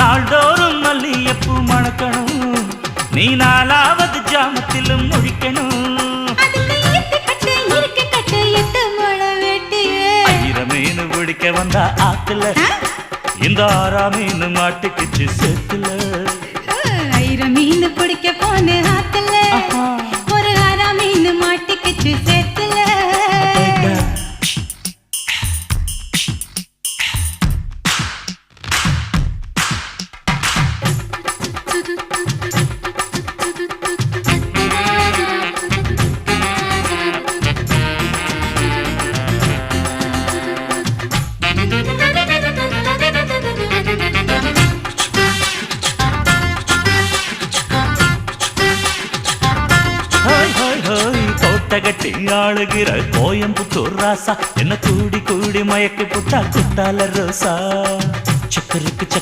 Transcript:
நாள்தோறும் மல்லியப்பூ மணக்கணும். நீ நாலாவது ஜாமத்திலும் முழிக்கணும். மீன் பிடிக்க வந்தா ஆத்துல இந்த ஆறா மீன் மாட்டுக்குச்சு சேத்துல. ஆயிரம் மீன் பிடிக்க போன ஆத்துல. ஹோய் ஆளுகிற கோயம்புத்தூர் ராசா. என்ன கூடி கூடி மயக்கி புட்டா குட்டால ரோசா. சக்கருக்கு சக்கர